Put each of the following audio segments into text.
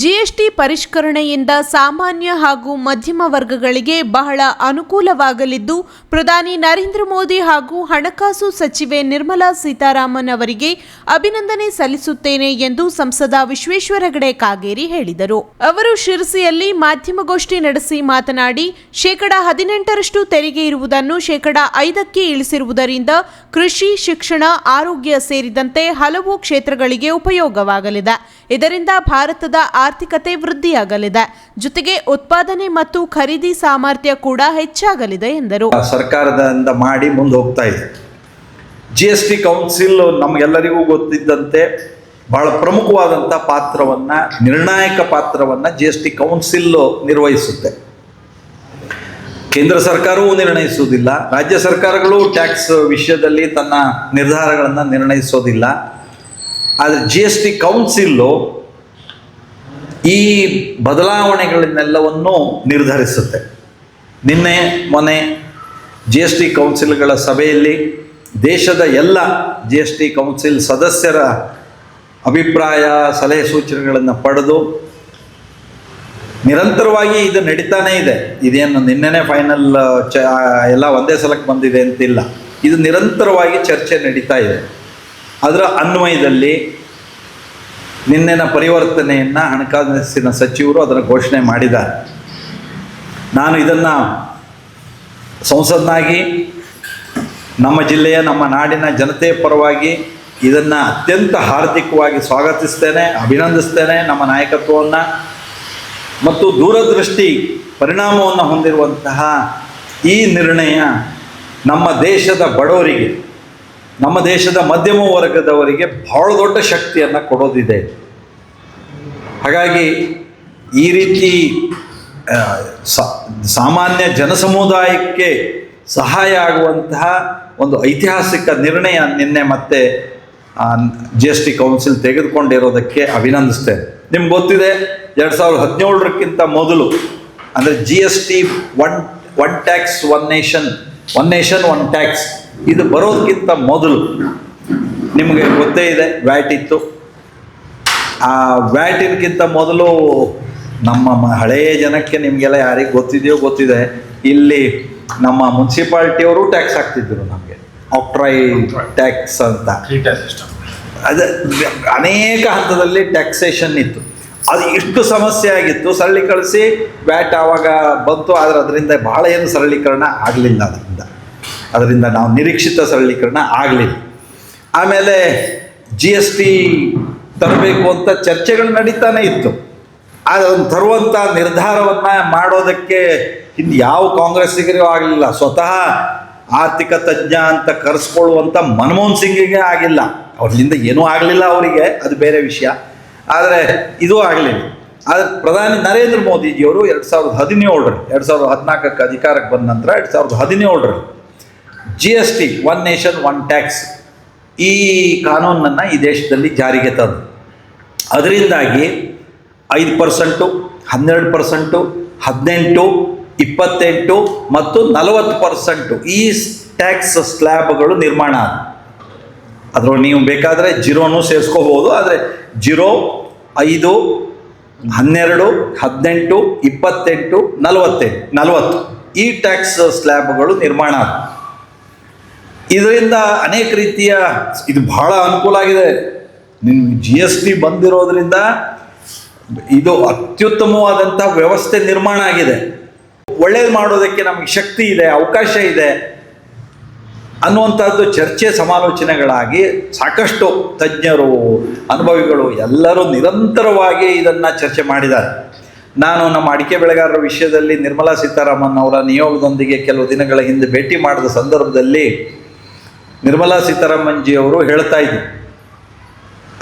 GST ಪರಿಷ್ಕರಣೆಯಿಂದ ಸಾಮಾನ್ಯ ಹಾಗೂ ಮಧ್ಯಮ ವರ್ಗಗಳಿಗೆ ಬಹಳ ಅನುಕೂಲವಾಗಲಿದ್ದು, ಪ್ರಧಾನಿ ನರೇಂದ್ರ ಮೋದಿ ಹಾಗೂ ಹಣಕಾಸು ಸಚಿವೆ ನಿರ್ಮಲಾ ಸೀತಾರಾಮನ್ ಅವರಿಗೆ ಅಭಿನಂದನೆ ಸಲ್ಲಿಸುತ್ತೇನೆ ಎಂದು ಸಂಸದ ವಿಶ್ವೇಶ್ವರ ಹೆಗಡೆ ಕಾಗೇರಿ ಹೇಳಿದರು. ಅವರು ಶಿರಸಿಯಲ್ಲಿ ಮಾಧ್ಯಮಗೋಷ್ಠಿ ನಡೆಸಿ ಮಾತನಾಡಿ, ಶೇಕಡ ಹದಿನೆಂಟರಷ್ಟು ತೆರಿಗೆ ಇರುವುದನ್ನು ಶೇಕಡ ಐದಕ್ಕೆ ಇಳಿಸಿರುವುದರಿಂದ ಕೃಷಿ, ಶಿಕ್ಷಣ, ಆರೋಗ್ಯ ಸೇರಿದಂತೆ ಹಲವು ಕ್ಷೇತ್ರಗಳಿಗೆ ಉಪಯೋಗವಾಗಲಿದೆ. ಇದರಿಂದ ಭಾರತದ ಆರ್ಥಿಕತೆ ವೃದ್ಧಿಯಾಗಲಿದೆ. ಜೊತೆಗೆ ಉತ್ಪಾದನೆ ಮತ್ತು ಖರೀದಿ ಸಾಮರ್ಥ್ಯ ಕೂಡ ಹೆಚ್ಚಾಗಲಿದೆ ಎಂದರು. ಸರ್ಕಾರದಿಂದ ಮಾಡಿ ಮುಂದೆ ಹೋಗ್ತಾ ಇದೆ. ಜಿ ಎಸ್ ಟಿ ಕೌನ್ಸಿಲ್ ನಮಗೆಲ್ಲರಿಗೂ ಗೊತ್ತಿದ್ದಂತೆ ಬಹಳ ಪ್ರಮುಖವಾದಂಥ ಪಾತ್ರವನ್ನು, ನಿರ್ಣಾಯಕ ಪಾತ್ರವನ್ನು ಜಿ ಎಸ್ ಟಿ ಕೌನ್ಸಿಲ್ ನಿರ್ವಹಿಸುತ್ತೆ. ಕೇಂದ್ರ ಸರ್ಕಾರವೂ ನಿರ್ಣಯಿಸುವುದಿಲ್ಲ. ರಾಜ್ಯ ಸರ್ಕಾರಗಳು ಟ್ಯಾಕ್ಸ್ ವಿಷಯದಲ್ಲಿ ತನ್ನ ನಿರ್ಧಾರಗಳನ್ನು ನಿರ್ಣಯಿಸೋದಿಲ್ಲ. ಆದರೆ ಜಿ ಎಸ್ ಟಿ ಕೌನ್ಸಿಲ್ಲು ಈ ಬದಲಾವಣೆಗಳನ್ನೆಲ್ಲವನ್ನು ನಿರ್ಧರಿಸುತ್ತೆ. ನಿನ್ನೆ, ಮೊನ್ನೆ ಜಿ ಎಸ್ ಟಿ ಕೌನ್ಸಿಲ್ಗಳ ಸಭೆಯಲ್ಲಿ ದೇಶದ ಎಲ್ಲ ಜಿ ಎಸ್ ಟಿ ಕೌನ್ಸಿಲ್ ಸದಸ್ಯರ ಅಭಿಪ್ರಾಯ, ಸಲಹೆ ಸೂಚನೆಗಳನ್ನು ಪಡೆದು ನಿರಂತರವಾಗಿ ಇದು ನಡೀತಾನೇ ಇದೆ. ಇದೇನು ನಿನ್ನೆನೇ ಫೈನಲ್ ಚ ಎಲ್ಲ ಒಂದೇ ಸಲಕ್ಕೆ ಬಂದಿದೆ ಅಂತಿಲ್ಲ. ಇದು ನಿರಂತರವಾಗಿ ಚರ್ಚೆ ನಡೀತಾ ಇದೆ. ಅದರ ಅನ್ವಯದಲ್ಲಿ ನಿನ್ನೆನ ಪರಿವರ್ತನೆಯನ್ನು ಹಣಕಾಸಿನ ಸಚಿವರು ಅದನ್ನು ಘೋಷಣೆ ಮಾಡಿದ್ದಾರೆ. ನಾನು ಇದನ್ನು ಸಂಸದನಾಗಿ ನಮ್ಮ ಜಿಲ್ಲೆಯ, ನಮ್ಮ ನಾಡಿನ ಜನತೆ ಪರವಾಗಿ ಇದನ್ನು ಅತ್ಯಂತ ಹಾರ್ದಿಕವಾಗಿ ಸ್ವಾಗತಿಸ್ತೇನೆ, ಅಭಿನಂದಿಸ್ತೇನೆ ನಮ್ಮ ನಾಯಕತ್ವವನ್ನು. ಮತ್ತು ದೂರದೃಷ್ಟಿ ಪರಿಣಾಮವನ್ನು ಹೊಂದಿರುವಂತಹ ಈ ನಿರ್ಣಯ ನಮ್ಮ ದೇಶದ ಬಡವರಿಗೆ ನಮ್ಮ ದೇಶದ ಮಧ್ಯಮ ವರ್ಗದವರಿಗೆ ಬಹಳ ದೊಡ್ಡ ಶಕ್ತಿಯನ್ನು ಕೊಡೋದಿದೆ. ಹಾಗಾಗಿ ಈ ರೀತಿ ಸಾಮಾನ್ಯ ಜನಸಮುದಾಯಕ್ಕೆ ಸಹಾಯ ಆಗುವಂತಹ ಒಂದು ಐತಿಹಾಸಿಕ ನಿರ್ಣಯ ನಿನ್ನೆ ಮತ್ತೆ ಜಿ ಎಸ್ ಟಿ ಕೌನ್ಸಿಲ್ ತೆಗೆದುಕೊಂಡಿರೋದಕ್ಕೆ ಅಭಿನಂದಿಸ್ತೇನೆ. ನಿಮ್ಗೆ ಗೊತ್ತಿದೆ, ಎರಡು ಸಾವಿರದ ಹದಿನೇಳರಕ್ಕಿಂತ ಮೊದಲು, ಅಂದರೆ G S T one one tax one nation one nation one tax ಇದು ಬರೋದಕ್ಕಿಂತ ಮೊದಲು ನಿಮಗೆ ಗೊತ್ತೇ ಇದೆ, ವ್ಯಾಟ್ ಇತ್ತು. ಆ ವ್ಯಾಟಿನ್ಗಿಂತ ಮೊದಲು ನಮ್ಮ ಹಳೆಯ ಜನಕ್ಕೆ ನಿಮಗೆಲ್ಲ ಯಾರಿಗೆ ಗೊತ್ತಿದೆಯೋ ಗೊತ್ತಿದೆ, ಇಲ್ಲಿ ನಮ್ಮ ಮುನ್ಸಿಪಾಲ್ಟಿಯವರು ಟ್ಯಾಕ್ಸ್ ಹಾಕ್ತಿದ್ರು ನಮಗೆ. ಆಕ್ಟ್ರೈ ಟ್ಯಾಕ್ಸ್ ಅಂತ. ಅದು, ಅನೇಕ ಹಂತದಲ್ಲಿ ಟ್ಯಾಕ್ಸೇಷನ್ ಇತ್ತು. ಅದು ಇಷ್ಟು ಸಮಸ್ಯೆ ಆಗಿತ್ತು, ಸರಳೀಕರಿಸಿ ವ್ಯಾಟ್ ಆವಾಗ ಬಂತು, ಆದರೆ ಅದರಿಂದ ಬಹಳ ಏನು ಸರಳೀಕರಣ ಆಗಲಿಲ್ಲ ಅದರಿಂದ. ಅದರಿಂದ ನಾವು ನಿರೀಕ್ಷಿತ ಸರಳೀಕರಣ ಆಗಲಿಲ್ಲ. ಆಮೇಲೆ ಜಿ ಎಸ್ ಟಿ ತರಬೇಕು ಅಂತ ಚರ್ಚೆಗಳು ನಡೀತಾನೆ ಇತ್ತು. ಆದರೆ ಅದನ್ನು ತರುವಂಥ ನಿರ್ಧಾರವನ್ನು ಮಾಡೋದಕ್ಕೆ ಹಿಂದೆ ಯಾವ ಕಾಂಗ್ರೆಸ್ಸಿಗರೂ ಆಗಲಿಲ್ಲ. ಸ್ವತಃ ಆರ್ಥಿಕ ತಜ್ಞ ಅಂತ ಕರೆಸ್ಕೊಳ್ಳುವಂಥ ಮನಮೋಹನ್ ಸಿಂಗಿಗೆ ಆಗಿಲ್ಲ. ಅವ್ರಿಂದ ಏನೂ ಆಗಲಿಲ್ಲ ಅವರಿಗೆ, ಅದು ಬೇರೆ ವಿಷಯ. ಆದರೆ ಇದು ಆಗಲಿಲ್ಲ. ಆದರೆ ಪ್ರಧಾನಿ ನರೇಂದ್ರ ಮೋದಿಜಿಯವರು ಎರಡು ಸಾವಿರದ ಹದಿನೇಳರಲ್ಲಿ, ಎರಡು ಸಾವಿರದ ಹದಿನಾಲ್ಕಕ್ಕೆ ಅಧಿಕಾರಕ್ಕೆ ಬಂದ ನಂತರ ಎರಡು ಸಾವಿರದ ಹದಿನೇಳರಲ್ಲಿ G S T one nation one tax ಈ ಕಾನೂನನ್ನು ಈ ದೇಶದಲ್ಲಿ ಜಾರಿಗೆ ತಂದು. ಅದರಿಂದಾಗಿ ಐದು ಪರ್ಸೆಂಟು, ಹನ್ನೆರಡು ಪರ್ಸೆಂಟು, ಹದಿನೆಂಟು, ಇಪ್ಪತ್ತೆಂಟು ಮತ್ತು ನಲವತ್ತು ಪರ್ಸೆಂಟು ಈ ಟ್ಯಾಕ್ಸ್ ಸ್ಲ್ಯಾಬ್ಗಳು ನಿರ್ಮಾಣ ಅದ್ರ ನೀವು ಬೇಕಾದರೆ ಜಿರೋನು ಸೇರಿಸ್ಕೋಬೋದು, ಆದರೆ ಜೀರೋ, ಐದು, ಹನ್ನೆರಡು, ಹದಿನೆಂಟು, ಇಪ್ಪತ್ತೆಂಟು, ನಲವತ್ತೆಂಟು, ನಲವತ್ತು ಈ ಟ್ಯಾಕ್ಸ್ ಸ್ಲ್ಯಾಬ್ಗಳು ನಿರ್ಮಾಣ ಇದರಿಂದ ಅನೇಕ ರೀತಿಯ ಇದು ಬಹಳ ಅನುಕೂಲ ಆಗಿದೆ. ನಿಮ್ಗೆ ಜಿ ಎಸ್ ಟಿ ಬಂದಿರೋದ್ರಿಂದ ಇದು ಅತ್ಯುತ್ತಮವಾದಂಥ ವ್ಯವಸ್ಥೆ ನಿರ್ಮಾಣ ಆಗಿದೆ. ಒಳ್ಳೇದು ಮಾಡೋದಕ್ಕೆ ನಮಗೆ ಶಕ್ತಿ ಇದೆ, ಅವಕಾಶ ಇದೆ ಅನ್ನುವಂಥದ್ದು ಚರ್ಚೆ, ಸಮಾಲೋಚನೆಗಳಾಗಿ ಸಾಕಷ್ಟು ತಜ್ಞರು, ಅನುಭವಿಗಳು ಎಲ್ಲರೂ ನಿರಂತರವಾಗಿ ಇದನ್ನು ಚರ್ಚೆ ಮಾಡಿದ್ದಾರೆ. ನಾನು ನಮ್ಮ ಅಡಿಕೆ ಬೆಳೆಗಾರರ ವಿಷಯದಲ್ಲಿ ನಿರ್ಮಲಾ ಸೀತಾರಾಮನ್ ಅವರ ನಿಯೋಗದೊಂದಿಗೆ ಕೆಲವು ದಿನಗಳ ಹಿಂದೆ ಭೇಟಿ ಮಾಡಿದ ಸಂದರ್ಭದಲ್ಲಿ ನಿರ್ಮಲಾ ಸೀತಾರಾಮನ್ ಜಿ ಅವರು ಹೇಳ್ತಾ ಇದ್ರು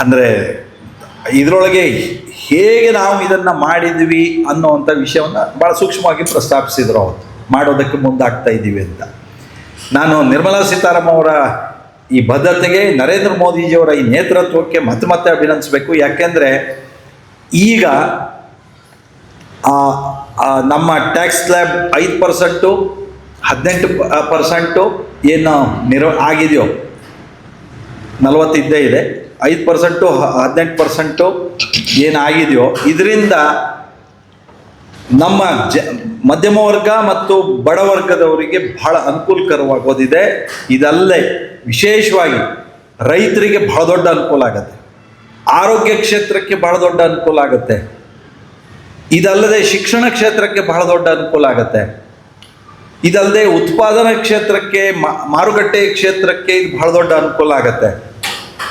ಅಂದರೆ ಇದರೊಳಗೆ ಹೇಗೆ ನಾವು ಇದನ್ನು ಮಾಡಿದ್ವಿ ಅನ್ನೋವಂಥ ವಿಷಯವನ್ನು ಭಾಳ ಸೂಕ್ಷ್ಮವಾಗಿ ಪ್ರಸ್ತಾಪಿಸಿದ್ರು ಅವತ್ತು ಮಾಡೋದಕ್ಕೆ ಮುಂದಾಗ್ತಾ ಇದ್ದೀವಿ ಅಂತ. ನಾನು ನಿರ್ಮಲಾ ಸೀತಾರಾಮನ್ ಅವರ ಈ ಬದ್ಧತೆಗೆ ನರೇಂದ್ರ ಮೋದಿಜಿಯವರ ಈ ನೇತೃತ್ವಕ್ಕೆ ಮತ್ತೆ ಮತ್ತೆ ಅಭಿನಂದಿಸಬೇಕು. ಯಾಕೆಂದರೆ ಈಗ ನಮ್ಮ ಟ್ಯಾಕ್ಸ್ ಸ್ಲ್ಯಾಬ್ ಐದು ಪರ್ಸೆಂಟು, ಹದಿನೆಂಟು ಪರ್ಸೆಂಟು ಏನು ನಿರ್ ಆಗಿದೆಯೋ? ನಲವತ್ತಿದ್ದೇ ಇದೆ. ಐದು ಪರ್ಸೆಂಟು, ಹದಿನೆಂಟು ಪರ್ಸೆಂಟು ಏನಾಗಿದೆಯೋ? ಇದರಿಂದ ನಮ್ಮ ಜ, ಮಧ್ಯಮ ವರ್ಗ ಮತ್ತು ಬಡವರ್ಗದವರಿಗೆ ಬಹಳ ಅನುಕೂಲಕರವಾಗೋದಿದೆ. ಇದಲ್ಲೇ ವಿಶೇಷವಾಗಿ ರೈತರಿಗೆ ಬಹಳ ದೊಡ್ಡ ಅನುಕೂಲ ಆಗುತ್ತೆ. ಆರೋಗ್ಯ ಕ್ಷೇತ್ರಕ್ಕೆ ಬಹಳ ದೊಡ್ಡ ಅನುಕೂಲ ಆಗುತ್ತೆ. ಇದಲ್ಲದೆ ಶಿಕ್ಷಣ ಕ್ಷೇತ್ರಕ್ಕೆ ಬಹಳ ದೊಡ್ಡ ಅನುಕೂಲ ಆಗುತ್ತೆ. ಇದಲ್ಲದೆ ಉತ್ಪಾದನಾ ಕ್ಷೇತ್ರಕ್ಕೆ ಮಾರುಕಟ್ಟೆ ಕ್ಷೇತ್ರಕ್ಕೆ ಇದು ಬಹಳ ದೊಡ್ಡ ಅನುಕೂಲ ಆಗುತ್ತೆ.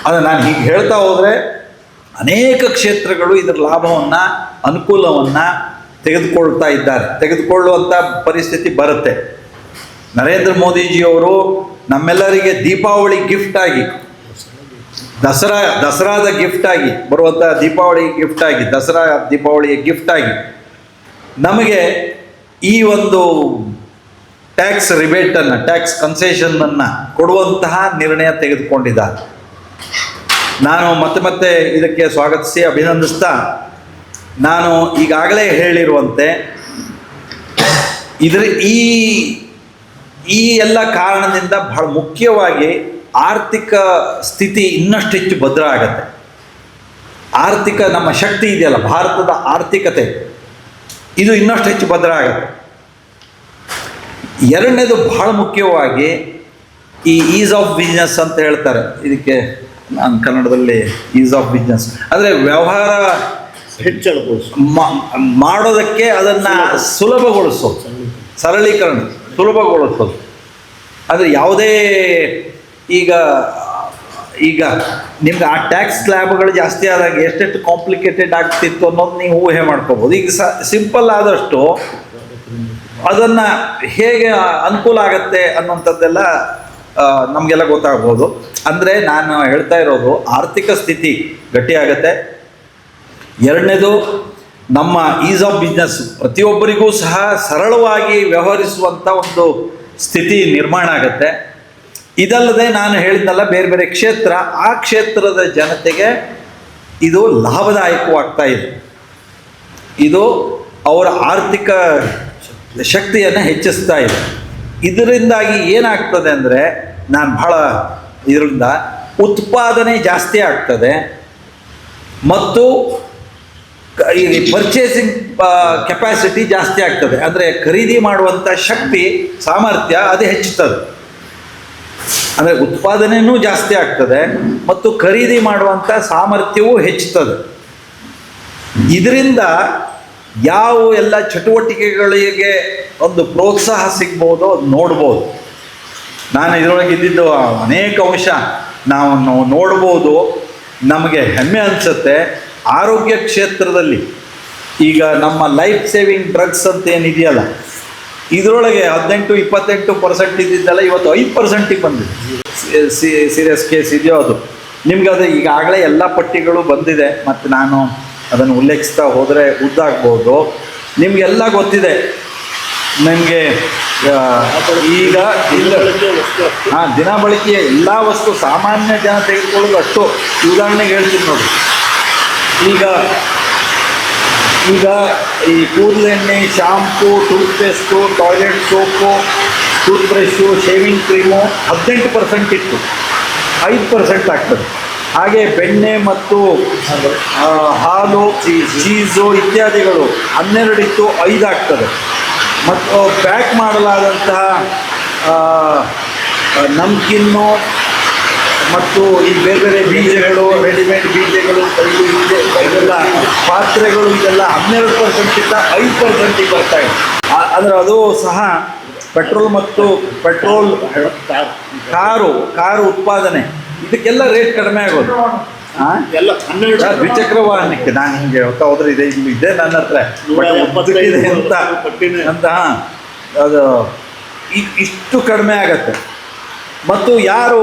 ಅದು ನಾನು ಹೀಗೆ ಹೇಳ್ತಾ ಹೋದರೆ ಅನೇಕ ಕ್ಷೇತ್ರಗಳು ಇದರ ಲಾಭವನ್ನು, ಅನುಕೂಲವನ್ನು ತೆಗೆದುಕೊಳ್ತಾ ಇದ್ದಾರೆ. ತೆಗೆದುಕೊಳ್ಳುವಂಥ ಪರಿಸ್ಥಿತಿ ಬರುತ್ತೆ. ನರೇಂದ್ರ ಮೋದಿಜಿಯವರು ನಮ್ಮೆಲ್ಲರಿಗೆ ದೀಪಾವಳಿ ಗಿಫ್ಟ್ ಆಗಿ, ದಸರಾ, ದಸರಾದ ಗಿಫ್ಟ್ ಆಗಿ ಬರುವಂಥ ದೀಪಾವಳಿ ಗಿಫ್ಟ್ ಆಗಿ, ದಸರಾ ದೀಪಾವಳಿಯ ಗಿಫ್ಟ್ ಆಗಿ ನಮಗೆ ಈ ಒಂದು ಟ್ಯಾಕ್ಸ್ ರಿಬೇಟನ್ನು ಟ್ಯಾಕ್ಸ್ ಕನ್ಸೆಷನನ್ನು ಕೊಡುವಂತಹ ನಿರ್ಣಯ ತೆಗೆದುಕೊಂಡಿದ್ದಾರೆ ನಾನು ಮತ್ತೆ ಮತ್ತೆ ಇದಕ್ಕೆ ಸ್ವಾಗತಿಸಿ, ಅಭಿನಂದಿಸ್ತಾ, ನಾನು ಈಗಾಗಲೇ ಹೇಳಿರುವಂತೆ, ಇದರ ಈ ಈ ಎಲ್ಲ ಕಾರಣದಿಂದ ಬಹಳ ಮುಖ್ಯವಾಗಿ ಆರ್ಥಿಕ ಸ್ಥಿತಿ ಇನ್ನಷ್ಟು ಹೆಚ್ಚು ಭದ್ರ ಆಗತ್ತೆ. ಆರ್ಥಿಕ ನಮ್ಮ ಶಕ್ತಿ ಇದೆಯಲ್ಲ, ಭಾರತದ ಆರ್ಥಿಕತೆ, ಇದು ಇನ್ನಷ್ಟು ಹೆಚ್ಚು ಭದ್ರ ಆಗತ್ತೆ. ಎರಡನೇದು ಬಹಳ ಮುಖ್ಯವಾಗಿ ಈ ಈಸ್ ಆಫ್ ಬಿಸ್ನೆಸ್ ಅಂತ ಹೇಳ್ತಾರೆ. ಇದಕ್ಕೆ ನಾನು ಕನ್ನಡದಲ್ಲಿ ಈಸ್ ಆಫ್ ಬಿಸ್ನೆಸ್ ಅಂದರೆ ವ್ಯವಹಾರ ಮಾಡೋದಕ್ಕೆ ಅದನ್ನು ಸುಲಭಗೊಳಿಸೋದು ಸರಳೀಕರಣ ಸುಲಭಗೊಳಿಸೋದು ಅಂದರೆ ಯಾವುದೇ ಈಗ ಈಗ ನಿಮ್ಗೆ ಆ ಟ್ಯಾಕ್ಸ್ ಸ್ಲ್ಯಾಬ್ಗಳು ಜಾಸ್ತಿ ಆದಾಗ ಎಷ್ಟೆಷ್ಟು ಕಾಂಪ್ಲಿಕೇಟೆಡ್ ಆಗ್ತಿತ್ತು ಅನ್ನೋದು ನೀವು ಊಹೆ ಮಾಡ್ಕೋಬೋದು. ಈಗ ಸ ಸಿಂಪಲ್ ಆದಷ್ಟು ಅದನ್ನು ಹೇಗೆ ಅನುಕೂಲ ಆಗತ್ತೆ ಅನ್ನುವಂಥದ್ದೆಲ್ಲ ನಮಗೆಲ್ಲ ಗೊತ್ತಾಗ್ಬೋದು. ಅಂದರೆ ನಾನು ಹೇಳ್ತಾ ಇರೋದು, ಆರ್ಥಿಕ ಸ್ಥಿತಿ ಗಟ್ಟಿಯಾಗತ್ತೆ ಎರಡನೇದು, ನಮ್ಮ ಈಸ್ ಆಫ್ ಬಿಸ್ನೆಸ್ ಪ್ರತಿಯೊಬ್ಬರಿಗೂ ಸಹ ಸರಳವಾಗಿ ವ್ಯವಹರಿಸುವಂಥ ಒಂದು ಸ್ಥಿತಿ ನಿರ್ಮಾಣ ಆಗುತ್ತೆ. ಇದಲ್ಲದೆ ನಾನು ಹೇಳಿದ್ನಲ್ಲ, ಬೇರೆ ಬೇರೆ ಕ್ಷೇತ್ರ, ಆ ಕ್ಷೇತ್ರದ ಜನತೆಗೆ ಇದು ಲಾಭದಾಯಕವಾಗ್ತಾ ಇದೆ. ಇದು ಅವರ ಆರ್ಥಿಕ ಶಕ್ತಿಯನ್ನು ಹೆಚ್ಚಿಸ್ತಾ ಇದೆ. ಇದರಿಂದಾಗಿ ಏನಾಗ್ತದೆ ಅಂದರೆ ನಾನು ಬಹಳ ಇದರಿಂದ ಉತ್ಪಾದನೆ ಜಾಸ್ತಿ ಆಗ್ತದೆ. ಮತ್ತು ಈ ಪರ್ಚೇಸಿಂಗ್ ಕೆಪಾಸಿಟಿ ಜಾಸ್ತಿ ಆಗ್ತದೆ. ಅಂದರೆ ಖರೀದಿ ಮಾಡುವಂಥ ಶಕ್ತಿ, ಸಾಮರ್ಥ್ಯ ಅದು ಹೆಚ್ಚುತ್ತದೆ. ಅಂದರೆ ಉತ್ಪಾದನೆಯೂ ಜಾಸ್ತಿ ಆಗ್ತದೆ ಮತ್ತು ಖರೀದಿ ಮಾಡುವಂಥ ಸಾಮರ್ಥ್ಯವೂ ಹೆಚ್ಚುತ್ತದೆ. ಇದರಿಂದ ಯಾವ ಎಲ್ಲ ಚಟುವಟಿಕೆಗಳಿಗೆ ಒಂದು ಪ್ರೋತ್ಸಾಹ ಸಿಗ್ಬೋದು ಅದು ನೋಡ್ಬೋದು ನಾನು ಇದರೊಳಗೆ ಇದ್ದಿದ್ದು ಅನೇಕ ಅಂಶ ನಾವು ನೋಡ್ಬೋದು ನಮಗೆ ಹೆಮ್ಮೆ ಅನಿಸುತ್ತೆ ಆರೋಗ್ಯ ಕ್ಷೇತ್ರದಲ್ಲಿ ಈಗ ನಮ್ಮ ಲೈಫ್ ಸೇವಿಂಗ್ ಡ್ರಗ್ಸ್ ಅಂತ ಏನಿದೆಯಲ್ಲ ಇದರೊಳಗೆ ಹದಿನೆಂಟು ಇಪ್ಪತ್ತೆಂಟು ಪರ್ಸೆಂಟ್ ಇದ್ದಿದ್ದಲ್ಲ ಇವತ್ತು ಐದು ಪರ್ಸೆಂಟಿಗೆ ಬಂದಿದೆ ಸೀರಿಯಸ್ ಕೇಸ್ ಇದೆಯೋ ಅದು ನಿಮ್ಗೆ ಅದು ಈಗಾಗಲೇ ಎಲ್ಲ ಪಟ್ಟಿಗಳು ಬಂದಿದೆ ಮತ್ತು ನಾನು ಅದನ್ನು ಉಲ್ಲೇಖಿಸ್ತಾ ಹೋದರೆ ಉದ್ದಾಗ್ಬೋದು ನಿಮಗೆಲ್ಲ ಗೊತ್ತಿದೆ. ನನಗೆ ಈಗ ಇಲ್ಲ. ಹಾಂ, ದಿನ ಬಳಕೆಯ ಎಲ್ಲ ವಸ್ತು ಸಾಮಾನ್ಯ ಜನ ತೆಗೆದುಕೊಳ್ಳೋದು ಅಷ್ಟು ಉದಾಹರಣೆಗೆ ಹೇಳ್ತೀನಿ ನೋಡಿ. ಈಗ ಈಗ ಈ ಕೂದಲೆಣ್ಣೆ shampoo toothpaste toilet soap tooth shaving cream ಹದಿನೆಂಟು ಪರ್ಸೆಂಟ್ ಇತ್ತು. ಐದು ಪರ್ಸೆಂಟ್ ಆಗ್ತದೆ. ಹಾಗೆ ಬೆಣ್ಣೆ ಮತ್ತು ಹಾಲು, ಚೀಸು ಇತ್ಯಾದಿಗಳು ಹನ್ನೆರಡಿತ್ತು ಆಗ್ತದೆ. ಮತ್ತು ಪ್ಯಾಕ್ ಮಾಡಲಾದಂತಹ ನಮ್ಕಿನ್ನು ಮತ್ತು ಈ ಬೇರೆ ಬೇರೆ ಬೀಜಗಳು, ರೆಡಿಮೇಡ್ ಬೀಜಗಳು ಇದೆ ಇದೆಲ್ಲ ಪಾತ್ರೆಗಳು ಇದೆಲ್ಲ ಹನ್ನೆರಡು ಪರ್ಸೆಂಟಿಂದ ಐದು ಪರ್ಸೆಂಟಿಗೆ ಬರ್ತಾ ಇದೆ. ಅಂದರೆ ಅದು ಸಹ ಪೆಟ್ರೋಲ್ ಮತ್ತು ಪೆಟ್ರೋಲ್ ಕಾರು ಕಾರು ಉತ್ಪಾದನೆ. ಇದಕ್ಕೆಲ್ಲ ರೇಟ್ ಕಡಿಮೆ ಆಗೋದು. ಎಲ್ಲ ದ್ವಿಚಕ್ರ ವಾಹನಕ್ಕೆ? ನಾನು ಹಿಂಗೆ ಹೇಳ್ತಾ ಹೋದ್ರೆ ಇದೆ ಇಲ್ಲಿ ಇದೆ ನನ್ನ ಹತ್ರ. ಎಪ್ಪತ್ತೈದು ಅಂತ. ಅಂತ ಅದು ಇಷ್ಟು ಕಡಿಮೆ ಆಗತ್ತೆ. ಮತ್ತು ಯಾರು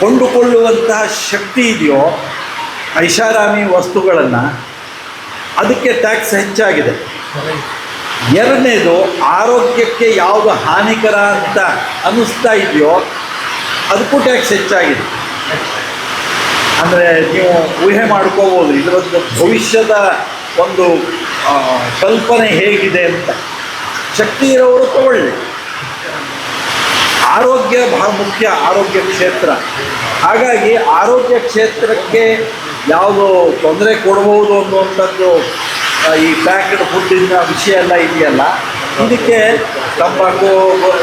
ಕೊಂಡುಕೊಳ್ಳುವಂತಹ ಶಕ್ತಿ ಇದೆಯೋ ಐಷಾರಾಮಿ ವಸ್ತುಗಳನ್ನು ಅದಕ್ಕೆ ಟ್ಯಾಕ್ಸ್ ಹೆಚ್ಚಾಗಿದೆ. ಎರಡನೇದು ಆರೋಗ್ಯಕ್ಕೆ ಯಾವುದು ಹಾನಿಕರ ಅಂತ ಅನ್ನಿಸ್ತಾ ಇದೆಯೋ ಅದಕ್ಕೂ ಟ್ಯಾಕ್ಸ್ ಹೆಚ್ಚಾಗಿದೆ? ಅಂದರೆ ನೀವು ಊಹೆ ಮಾಡ್ಕೋಬೋದು ಇದರದ್ದು ಭವಿಷ್ಯದ ಒಂದು ಕಲ್ಪನೆ ಹೇಗಿದೆ ಅಂತ. ಶಕ್ತಿ ಇರೋರು ತಗೊಳ್ಳಿ. ಆರೋಗ್ಯ ಬಹಳ ಮುಖ್ಯ, ಆರೋಗ್ಯ ಕ್ಷೇತ್ರ. ಹಾಗಾಗಿ ಆರೋಗ್ಯ ಕ್ಷೇತ್ರಕ್ಕೆ ಯಾವುದು ತೊಂದರೆ ಕೊಡ್ಬೋದು ಅನ್ನುವಂಥದ್ದು ಈ ಪ್ಯಾಕ್ಡ್ ಫುಡ್ಡಿನ ವಿಷಯ ಎಲ್ಲ ಇದೆಯಲ್ಲ? ಇದಕ್ಕೆ ತಂಬಾಕು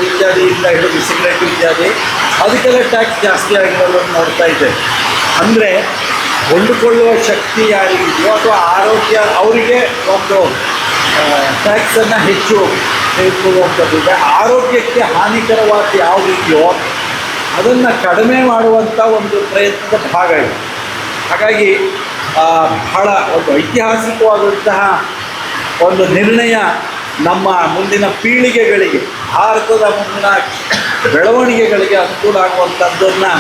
ಇತ್ಯಾದಿಯಿಂದ ಹಿಡಿದು ಸಿಗರೇಟ್ ಇತ್ಯಾದಿ, ಅದಕ್ಕೆಲ್ಲ ಟ್ಯಾಕ್ಸ್ ಜಾಸ್ತಿ ಆಗಿರೋದನ್ನು ನೋಡ್ತಾ ಇದೆ ಅಂದರೆ ಹೊಂದಿಕೊಳ್ಳುವ ಶಕ್ತಿ ಯಾರಿಗಿದೆಯೋ ಅಥವಾ ಆರೋಗ್ಯ ಅವರಿಗೆ ಒಂದು ಟ್ಯಾಕ್ಸನ್ನು ಹೆಚ್ಚು ತೆಗೆದುಕೊಳ್ಳುವಂಥದ್ದು ಇದೆ ಆರೋಗ್ಯಕ್ಕೆ ಹಾನಿಕರವಾದ ರೀತಿಯೋ ಅದನ್ನು ಕಡಿಮೆ ಮಾಡುವಂಥ ಒಂದು ಪ್ರಯತ್ನದ ಭಾಗ ಇದೆ. ಹಾಗಾಗಿ ಬಹಳ ಒಂದು ಐತಿಹಾಸಿಕವಾದಂತಹ ಒಂದು ನಿರ್ಣಯ ನಮ್ಮ ಮುಂದಿನ ಪೀಳಿಗೆಗಳಿಗೆ ಭಾರತದ ಮುಂದಿನ ಬೆಳವಣಿಗೆಗಳಿಗೆ ಅನುಕೂಲ ಆಗುವಂಥದ್ದನ್ನು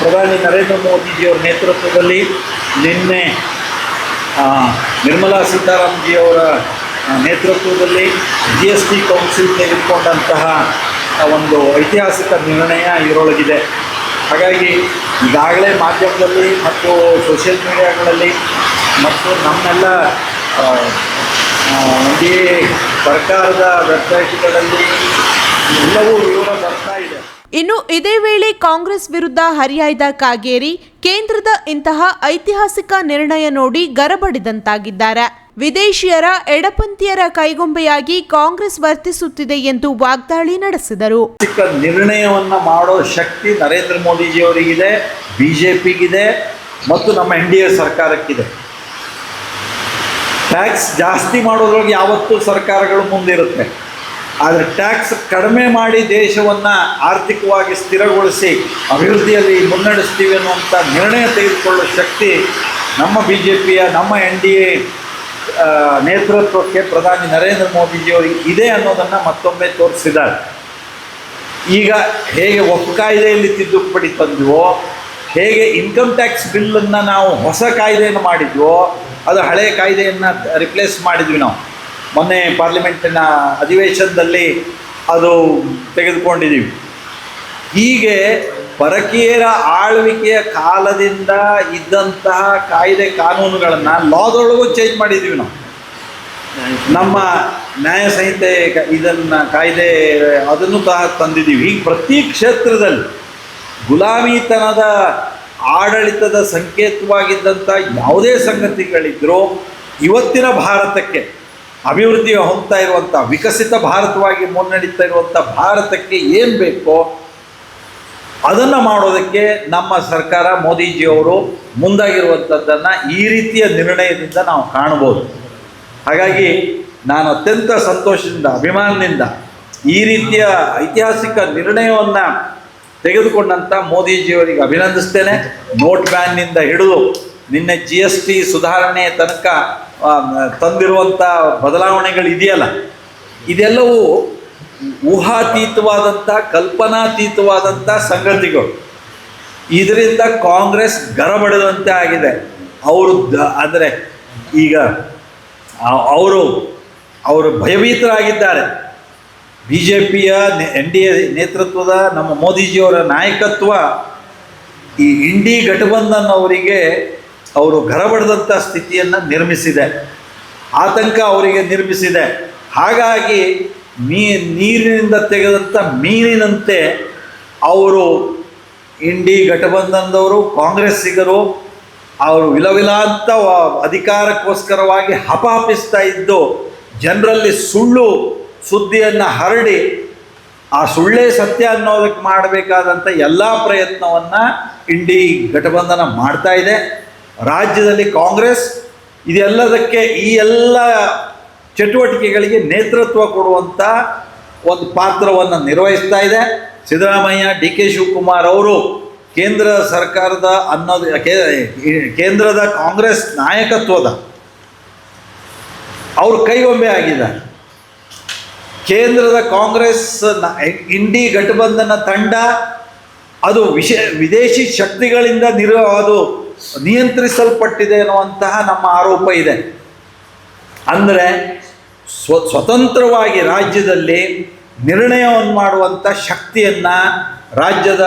ಪ್ರಧಾನಿ ನರೇಂದ್ರ ಮೋದಿಜಿಯವರ ನೇತೃತ್ವದಲ್ಲಿ ನಿನ್ನೆ ನಿರ್ಮಲಾ ಆ, ನೇತೃತ್ವದಲ್ಲಿ ಜಿ ಎಸ್ ಟಿ ಕೌನ್ಸಿಲ್ ತೆಗೆದುಕೊಂಡಂತಹ ಒಂದು ಐತಿಹಾಸಿಕ ನಿರ್ಣಯ ಇದರೊಳಗಿದೆ. ಹಾಗಾಗಿ ಈಗಾಗಲೇ ಮಾಧ್ಯಮದಲ್ಲಿ ಮತ್ತು ಸೋಷಿಯಲ್ ಮೀಡಿಯಾಗಳಲ್ಲಿ ಮತ್ತು ನಮ್ಮೆಲ್ಲ ಈ ಸರ್ಕಾರದ ವೆಬ್ಸೈಟ್ಗಳಲ್ಲಿ ಎಲ್ಲವೂ ವಿವರ ಬರ್ತಾ ಇದೆ. ಇನ್ನು ಇದೇ ವೇಳೆ ಕಾಂಗ್ರೆಸ್ ವಿರುದ್ಧ ಹರಿಯಾಯ್ದ ಕಾಗೇರಿ ಕೇಂದ್ರದ ಇಂತಹ ಐತಿಹಾಸಿಕ ನಿರ್ಣಯ ನೋಡಿ ಗರಬಡಿದಂತಾಗಿದ್ದಾರೆ. ವಿದೇಶಿಯರ ಎಡಪಂಥೀಯರ ಕೈಗೊಂಬೆಯಾಗಿ ಕಾಂಗ್ರೆಸ್ ವರ್ತಿಸುತ್ತಿದೆ ಎಂದು ವಾಗ್ದಾಳಿ ನಡೆಸಿದರು. ಚಿಕ್ಕ ನಿರ್ಣಯವನ್ನು ಮಾಡೋ ಶಕ್ತಿ ನರೇಂದ್ರ ಮೋದಿಜಿಯವರಿಗಿದೆ, ಬಿಜೆಪಿಗಿದೆ ಮತ್ತು ನಮ್ಮ ಎನ್ ಡಿ ಎ ಸರ್ಕಾರಕ್ಕಿದೆ. ಟ್ಯಾಕ್ಸ್ ಜಾಸ್ತಿ ಮಾಡೋದ್ರೊಳಗೆ ಯಾವತ್ತೂ ಸರ್ಕಾರಗಳು ಮುಂದಿರುತ್ತೆ. ಆದರೆ ಟ್ಯಾಕ್ಸ್ ಕಡಿಮೆ ಮಾಡಿ ದೇಶವನ್ನು ಆರ್ಥಿಕವಾಗಿ ಸ್ಥಿರಗೊಳಿಸಿ ಅಭಿವೃದ್ಧಿಯಲ್ಲಿ ಮುನ್ನಡೆಸ್ತೀವಿ ಅನ್ನುವಂಥ ನಿರ್ಣಯ ತೆಗೆದುಕೊಳ್ಳೋ ಶಕ್ತಿ ನಮ್ಮ ಬಿ ಜೆ ಪಿಯ ನಮ್ಮ ಎನ್ ಡಿ ಎ ನೇತೃತ್ವಕ್ಕೆ ಪ್ರಧಾನಿ ನರೇಂದ್ರ ಮೋದಿಜಿಯವರು ಇದೆ ಅನ್ನೋದನ್ನು ಮತ್ತೊಮ್ಮೆ ತೋರಿಸಿದ್ದಾರೆ. ಈಗ ಹೇಗೆ ಒಪ್ಪು ಕಾಯ್ದೆಯಲ್ಲಿ ತಿದ್ದುಪಡಿ ತಂದಿವೋ, ಹೇಗೆ ಇನ್ಕಮ್ ಟ್ಯಾಕ್ಸ್ ಬಿಲ್ಲನ್ನು ನಾವು ಹೊಸ ಕಾಯ್ದೆಯನ್ನು ಮಾಡಿದ್ವೋ, ಅದು ಹಳೆಯ ಕಾಯ್ದೆಯನ್ನು ರಿಪ್ಲೇಸ್ ಮಾಡಿದ್ವಿ ನಾವು. ಮೊನ್ನೆ ಪಾರ್ಲಿಮೆಂಟಿನ ಅಧಿವೇಶನದಲ್ಲಿ ಅದು ತೆಗೆದುಕೊಂಡಿದ್ದೀವಿ. ಹೀಗೆ ಪರಕೀಯರ ಆಳ್ವಿಕೆಯ ಕಾಲದಿಂದ ಇದ್ದಂತಹ ಕಾಯ್ದೆ ಕಾನೂನುಗಳನ್ನು ಲಾದೊಳಗೂ ಚೇಂಜ್ ಮಾಡಿದ್ದೀವಿ ನಾವು. ನಮ್ಮ ನ್ಯಾಯ ಸಂಹಿತೆ ಇದನ್ನ ಕಾಯ್ದೆ ಅದನ್ನು ಸಹ ತಂದಿದ್ದೀವಿ ಈಗ ಪ್ರತಿ ಕ್ಷೇತ್ರದಲ್ಲಿ ಗುಲಾಮಿತನದ ಆಡಳಿತದ ಸಂಕೇತವಾಗಿದ್ದಂಥ ಯಾವುದೇ ಸಂಗತಿಗಳಿದ್ರೂ ಇವತ್ತಿನ ಭಾರತಕ್ಕೆ ಅಭಿವೃದ್ಧಿ ಹೊಂದ್ತಾ ಇರುವಂಥ ವಿಕಸಿತ ಭಾರತವಾಗಿ ಮುನ್ನಡೀತಾ ಇರುವಂಥ ಭಾರತಕ್ಕೆ ಏನು ಬೇಕೋ ಅದನ್ನು ಮಾಡೋದಕ್ಕೆ ನಮ್ಮ ಸರ್ಕಾರ ಮೋದಿಜಿಯವರು ಮುಂದಾಗಿರುವಂಥದ್ದನ್ನು ಈ ರೀತಿಯ ನಿರ್ಣಯದಿಂದ ನಾವು ಕಾಣ್ಬೋದು ಹಾಗಾಗಿ ನಾನು ಅತ್ಯಂತ ಸಂತೋಷದಿಂದ, ಅಭಿಮಾನದಿಂದ ಈ ರೀತಿಯ ಐತಿಹಾಸಿಕ ನಿರ್ಣಯವನ್ನು ತೆಗೆದುಕೊಂಡಂಥ ಮೋದಿಜಿಯವರಿಗೆ ಅಭಿನಂದಿಸ್ತೇನೆ. ನೋಟ್ ಬ್ಯಾನ್ನಿಂದ ಹಿಡಿದು ನಿನ್ನೆ ಜಿ ಎಸ್ ಟಿ ಸುಧಾರಣೆ ತನಕ ತಂದಿರುವಂಥ ಬದಲಾವಣೆಗಳಿದೆಯಲ್ಲ, ಇದೆಲ್ಲವೂ ಊಹಾತೀತವಾದಂಥ, ಕಲ್ಪನಾತೀತವಾದಂಥ ಸಂಗತಿಗಳು. ಇದರಿಂದ ಕಾಂಗ್ರೆಸ್ ಗರಬಡದಂತೆ ಆಗಿದೆ. ಅವರು ದ, ಅಂದರೆ ಈಗ ಅವರು ಅವರು ಭಯಭೀತರಾಗಿದ್ದಾರೆ. ಬಿ ಜೆ ಪಿಯ ಎನ್ ಡಿ ಎ ನೇತೃತ್ವದ ನಮ್ಮ ಮೋದಿಜಿಯವರ ನಾಯಕತ್ವ ಈ ಇಂಡಿ ಘಟಬಂಧನ್ ಅವರಿಗೆ ಅವರು ಗರಬಡದಂಥ ಸ್ಥಿತಿಯನ್ನು ನಿರ್ಮಿಸಿದೆ. ಆತಂಕ ಅವರಿಗೆ ನಿರ್ಮಿಸಿದೆ. ಹಾಗಾಗಿ ನೀ ನೀರಿನಿಂದ ತೆಗೆದಂಥ ಮೀನಿನಂತೆ ಅವರು ಇಂಡಿ ಘಟಬಂಧನದವರು ಕಾಂಗ್ರೆಸ್ಸಿಗರು, ಅವರು ವಿಲವಿಲ ಅಂತ ಅಧಿಕಾರಕ್ಕೋಸ್ಕರವಾಗಿ ಹಪಹಪಿಸ್ತಾ ಇದ್ದು, ಜನರಲ್ಲಿ ಸುಳ್ಳು ಸುದ್ದಿಯನ್ನು ಹರಡಿ, ಆ ಸುಳ್ಳೇ ಸತ್ಯ ಅನ್ನೋದಕ್ಕೆ ಮಾಡಬೇಕಾದಂಥ ಎಲ್ಲ ಪ್ರಯತ್ನವನ್ನು ಇಂಡಿ ಘಟಬಂಧನ ಮಾಡ್ತಾ ಇದೆ. ರಾಜ್ಯದಲ್ಲಿ ಕಾಂಗ್ರೆಸ್, ಇದೆಲ್ಲದಕ್ಕೆ ಈ ಎಲ್ಲ ಚಟುವಟಿಕೆಗಳಿಗೆ ನೇತೃತ್ವ ಕೊಡುವಂಥ ಒಂದು ಪಾತ್ರವನ್ನು ನಿರ್ವಹಿಸ್ತಾ ಇದೆ. ಸಿದ್ದರಾಮಯ್ಯ, ಡಿ ಕೆ ಶಿವಕುಮಾರ್ ಅವರು ಕೇಂದ್ರ ಸರ್ಕಾರದ ಅನ್ನೋದು ಕೇಂದ್ರದ ಕಾಂಗ್ರೆಸ್ ನಾಯಕತ್ವದ ಅವರು ಕೈಗೊಂಬೆ ಆಗಿದ್ದಾರೆ. ಕೇಂದ್ರದ ಕಾಂಗ್ರೆಸ್ ಇಂಡಿ ಗಠಬಂಧನ ತಂಡ ಅದು ವಿಶೇ, ವಿದೇಶಿ ಶಕ್ತಿಗಳಿಂದ ನಿರು ಅದು ನಿಯಂತ್ರಿಸಲ್ಪಟ್ಟಿದೆ ಎನ್ನುವಂತಹ ನಮ್ಮ ಆರೋಪ ಇದೆ. ಅಂದರೆ ಸ್ವ, ಸ್ವತಂತ್ರವಾಗಿ ರಾಜ್ಯದಲ್ಲಿ ನಿರ್ಣಯವನ್ನು ಮಾಡುವಂಥ ಶಕ್ತಿಯನ್ನು ರಾಜ್ಯದ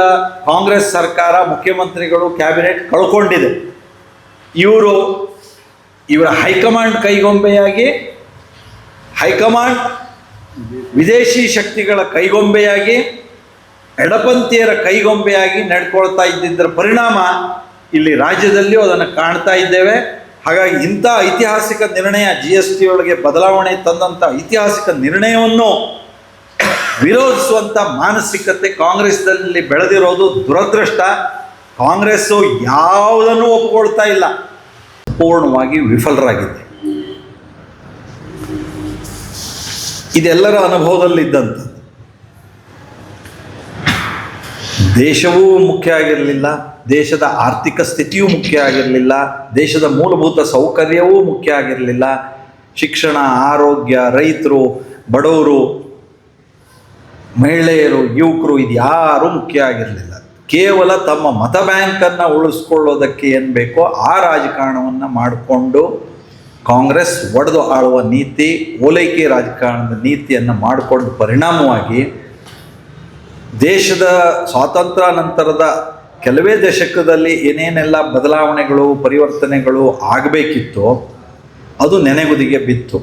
ಕಾಂಗ್ರೆಸ್ ಸರ್ಕಾರ, ಮುಖ್ಯಮಂತ್ರಿಗಳು, ಕ್ಯಾಬಿನೆಟ್ ಕಳ್ಕೊಂಡಿದೆ. ಇವರು ಇವರ ಹೈಕಮಾಂಡ್ ಕೈಗೊಂಬೆಯಾಗಿ, ಹೈಕಮಾಂಡ್ ವಿದೇಶಿ ಶಕ್ತಿಗಳ ಕೈಗೊಂಬೆಯಾಗಿ, ಎಡಪಂಥೀಯರ ಕೈಗೊಂಬೆಯಾಗಿ ನಡ್ಕೊಳ್ತಾ ಇದ್ದಿದ್ದರ ಪರಿಣಾಮ ಇಲ್ಲಿ ರಾಜ್ಯದಲ್ಲಿಯೂ ಅದನ್ನು ಕಾಣ್ತಾ ಇದ್ದೇವೆ. ಹಾಗಾಗಿ ಇಂಥ ಐತಿಹಾಸಿಕ ನಿರ್ಣಯ ಜಿ ಎಸ್ ಟಿ ಒಳಗೆ ಬದಲಾವಣೆ ತಂದಂಥ ಐತಿಹಾಸಿಕ ನಿರ್ಣಯವನ್ನು ವಿರೋಧಿಸುವಂಥ ಮಾನಸಿಕತೆ ಕಾಂಗ್ರೆಸ್ನಲ್ಲಿ ಬೆಳೆದಿರೋದು ದುರದೃಷ್ಟ. ಕಾಂಗ್ರೆಸ್ಸು ಯಾವುದನ್ನು ಒಪ್ಪಿಕೊಳ್ತಾ ಇಲ್ಲ. ಪೂರ್ಣವಾಗಿ ವಿಫಲರಾಗಿದೆ ಇದೆಲ್ಲರ ಅನುಭವದಲ್ಲಿದ್ದಂಥದ್ದು. ದೇಶವೂ ಮುಖ್ಯ ಆಗಿರಲಿಲ್ಲ, ದೇಶದ ಆರ್ಥಿಕ ಸ್ಥಿತಿಯೂ ಮುಖ್ಯ ಆಗಿರಲಿಲ್ಲ, ದೇಶದ ಮೂಲಭೂತ ಸೌಕರ್ಯವೂ ಮುಖ್ಯ ಆಗಿರಲಿಲ್ಲ. ಶಿಕ್ಷಣ, ಆರೋಗ್ಯ, ರೈತರು, ಬಡವರು, ಮಹಿಳೆಯರು, ಯುವಕರು ಇದು ಯಾರೂ ಮುಖ್ಯ ಆಗಿರಲಿಲ್ಲ. ಕೇವಲ ತಮ್ಮ ಮತ ಬ್ಯಾಂಕನ್ನು ಉಳಿಸ್ಕೊಳ್ಳೋದಕ್ಕೆ ಏನು ಬೇಕೋ ಆ ರಾಜಕಾರಣವನ್ನು ಮಾಡಿಕೊಂಡು ಕಾಂಗ್ರೆಸ್ ಒಡೆದು ಆಳುವ ನೀತಿ, ಓಲೈಕೆ ರಾಜಕಾರಣದ ನೀತಿಯನ್ನು ಮಾಡಿಕೊಂಡು ಪರಿಣಾಮವಾಗಿ ದೇಶದ ಸ್ವಾತಂತ್ರ್ಯ ನಂತರದ ಕೆಲವೇ ದಶಕದಲ್ಲಿ ಏನೇನೆಲ್ಲ ಬದಲಾವಣೆಗಳು, ಪರಿವರ್ತನೆಗಳು ಆಗಬೇಕಿತ್ತು ಅದು ನೆನೆಗುದಿಗೆ ಬಿತ್ತು.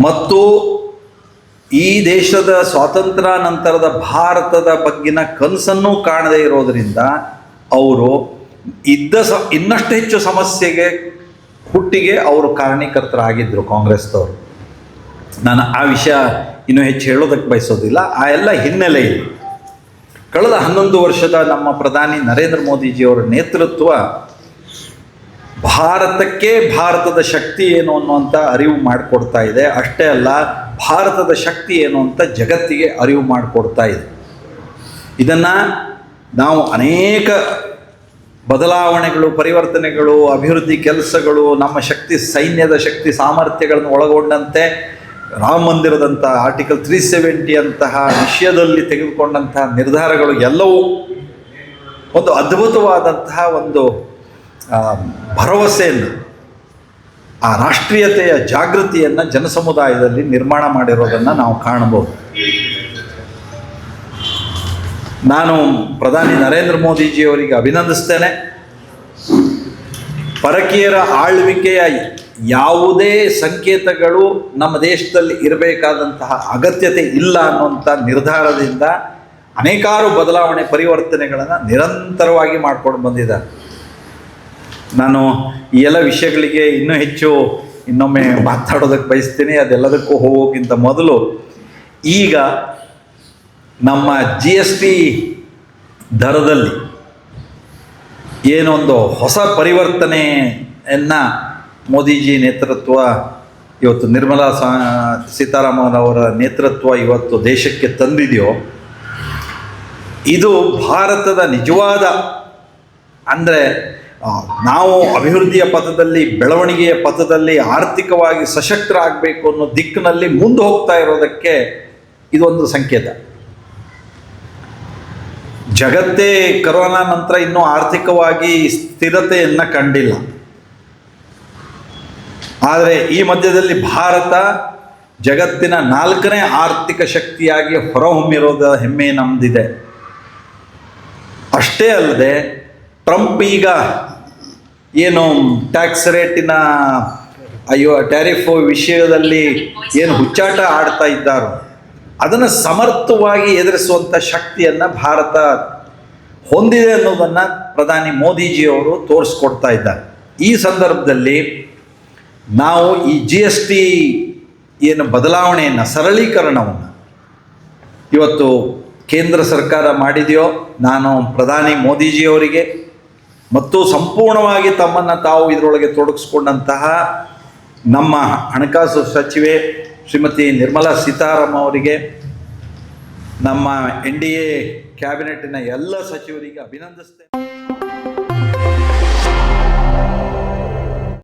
ಮತ್ತು ಈ ದೇಶದ ಸ್ವಾತಂತ್ರ್ಯ ನಂತರದ ಭಾರತದ ಬಗ್ಗಿನ ಕನಸನ್ನು ಕಾಣದೇ ಇರೋದರಿಂದ ಅವರು ಇದ್ದ ಸ, ಇನ್ನಷ್ಟು ಹೆಚ್ಚು ಸಮಸ್ಯೆಗೆ ಹುಟ್ಟಿಗೆ ಅವರು ಕಾರಣೀಕರ್ತರಾಗಿದ್ದರು ಕಾಂಗ್ರೆಸ್ದವರು ನಾನು ಆ ವಿಷಯ ಇನ್ನೂ ಹೆಚ್ಚು ಹೇಳೋದಕ್ಕೆ ಬಯಸೋದಿಲ್ಲ. ಆ ಎಲ್ಲ ಇದೆ ಕಳೆದ ಹನ್ನೊಂದು ವರ್ಷದ ನಮ್ಮ ಪ್ರಧಾನಿ ನರೇಂದ್ರ ಮೋದಿಜಿಯವರ ನೇತೃತ್ವ ಭಾರತಕ್ಕೆ ಭಾರತದ ಶಕ್ತಿ ಏನು ಅನ್ನುವಂಥ ಅರಿವು ಮಾಡಿಕೊಡ್ತಾ ಇದೆ. ಅಷ್ಟೇ ಅಲ್ಲ, ಭಾರತದ ಶಕ್ತಿ ಏನು ಅಂತ ಜಗತ್ತಿಗೆ ಅರಿವು ಮಾಡಿಕೊಡ್ತಾ ಇದೆ. ಇದನ್ನು ನಾವು ಅನೇಕ ಬದಲಾವಣೆಗಳು, ಪರಿವರ್ತನೆಗಳು, ಅಭಿವೃದ್ಧಿ ಕೆಲಸಗಳು, ನಮ್ಮ ಶಕ್ತಿ, ಸೈನ್ಯದ ಶಕ್ತಿ, ಸಾಮರ್ಥ್ಯಗಳನ್ನು ಒಳಗೊಂಡಂತೆ ರಾಮ ಮಂದಿರದಂಥ ಆರ್ಟಿಕಲ್ ತ್ರೀ ಸೆವೆಂಟಿ ಅಂತಹ ವಿಷಯದಲ್ಲಿ ತೆಗೆದುಕೊಂಡಂತಹ ನಿರ್ಧಾರಗಳು ಎಲ್ಲವೂ ಒಂದು ಅದ್ಭುತವಾದಂತಹ ಒಂದು ಭರವಸೆಯನ್ನು, ಆ ರಾಷ್ಟ್ರೀಯತೆಯ ಜಾಗೃತಿಯನ್ನು ಜನಸಮುದಾಯದಲ್ಲಿ ನಿರ್ಮಾಣ ಮಾಡಿರೋದನ್ನು ನಾವು ಕಾಣಬಹುದು. ನಾನು ಪ್ರಧಾನಿ ನರೇಂದ್ರ ಮೋದಿಜಿಯವರಿಗೆ ಅಭಿನಂದಿಸ್ತೇನೆ. ಪರಕೀಯರ ಆಳ್ವಿಕೆಯ ಯಾವುದೇ ಸಂಕೇತಗಳು ನಮ್ಮ ದೇಶದಲ್ಲಿ ಇರಬೇಕಾದಂತಹ ಅಗತ್ಯತೆ ಇಲ್ಲ ಅನ್ನುವಂಥ ನಿರ್ಧಾರದಿಂದ ಅನೇಕಾರು ಬದಲಾವಣೆ ಪರಿವರ್ತನೆಗಳನ್ನು ನಿರಂತರವಾಗಿ ಮಾಡ್ಕೊಂಡು ಬಂದಿದ್ದಾರೆ. ನಾನು ಈ ಎಲ್ಲ ವಿಷಯಗಳಿಗೆ ಇನ್ನೂ ಹೆಚ್ಚು ಇನ್ನೊಮ್ಮೆ ಮಾತಾಡೋದಕ್ಕೆ ಬಯಸ್ತೀನಿ. ಅದೆಲ್ಲದಕ್ಕೂ ಹೋಗೋಕ್ಕಿಂತ ಮೊದಲು ಈಗ ನಮ್ಮ ಜಿ ಎಸ್ ಟಿ ದರದಲ್ಲಿ ಏನೊಂದು ಹೊಸ ಪರಿವರ್ತನೆಯನ್ನು ಮೋದಿಜಿ ನೇತೃತ್ವ ಇವತ್ತು ನಿರ್ಮಲಾ ಸಾ ಸೀತಾರಾಮನ್ ಅವರ ನೇತೃತ್ವ ಇವತ್ತು ದೇಶಕ್ಕೆ ತಂದಿದೆಯೋ, ಇದು ಭಾರತದ ನಿಜವಾದ, ಅಂದರೆ ನಾವು ಅಭಿವೃದ್ಧಿಯ ಪಥದಲ್ಲಿ, ಬೆಳವಣಿಗೆಯ ಪಥದಲ್ಲಿ ಆರ್ಥಿಕವಾಗಿ ಸಶಕ್ತರಾಗಬೇಕು ಅನ್ನೋ ದಿಕ್ಕಿನಲ್ಲಿ ಮುಂದೆ ಹೋಗ್ತಾ ಇರೋದಕ್ಕೆ ಇದೊಂದು ಸಂಕೇತ. ಜಗತ್ತೇ ಕರೋನಾ ನಂತರ ಇನ್ನೂ ಆರ್ಥಿಕವಾಗಿ ಸ್ಥಿರತೆಯನ್ನು ಕಂಡಿಲ್ಲ. ಆದರೆ ಈ ಮಧ್ಯದಲ್ಲಿ ಭಾರತ ಜಗತ್ತಿನ ನಾಲ್ಕನೇ ಆರ್ಥಿಕ ಶಕ್ತಿಯಾಗಿ ಹೊರಹೊಮ್ಮಿರೋದ ಹೆಮ್ಮೆ ನಮ್ಮದಿದೆ ಅಷ್ಟೇ ಅಲ್ಲದೆ ಟ್ರಂಪ್ ಈಗ ಏನು ಟ್ಯಾಕ್ಸ್ ರೇಟಿನ ಅಯ್ಯೋ, ಟ್ಯಾರಿಫ್ ವಿಷಯದಲ್ಲಿ ಏನು ಹುಚ್ಚಾಟ ಆಡ್ತಾ ಇದ್ದಾರೋ, ಅದನ್ನು ಸಮರ್ಥವಾಗಿ ಎದುರಿಸುವಂಥ ಶಕ್ತಿಯನ್ನು ಭಾರತ ಹೊಂದಿದೆ ಅನ್ನೋದನ್ನು ಪ್ರಧಾನಿ ಮೋದಿಜಿಯವರು ತೋರಿಸ್ಕೊಡ್ತಾ ಇದ್ದಾರೆ. ಈ ಸಂದರ್ಭದಲ್ಲಿ ನಾವು ಈ ಜಿ ಎಸ್ ಟಿ ಏನು ಬದಲಾವಣೆಯನ್ನು, ಸರಳೀಕರಣವನ್ನು ಇವತ್ತು ಕೇಂದ್ರ ಸರ್ಕಾರ ಮಾಡಿದೆಯೋ, ನಾನು ಪ್ರಧಾನಿ ಮೋದಿಜಿಯವರಿಗೆ ಮತ್ತು ಸಂಪೂರ್ಣವಾಗಿ ತಮ್ಮನ್ನು ತಾವು ಇದರೊಳಗೆ ತೊಡಗಿಸ್ಕೊಂಡಂತಹ ನಮ್ಮ ಹಣಕಾಸು ಸಚಿವೆ ಶ್ರೀಮತಿ ನಿರ್ಮಲಾ ಸೀತಾರಾಮ ಅವರಿಗೆ, ನಮ್ಮ ಎನ್ ಡಿ ಎ ಕ್ಯಾಬಿನೆಟ್ಟಿನ ಎಲ್ಲ ಸಚಿವರಿಗೆ ಅಭಿನಂದಿಸ್ತೇನೆ.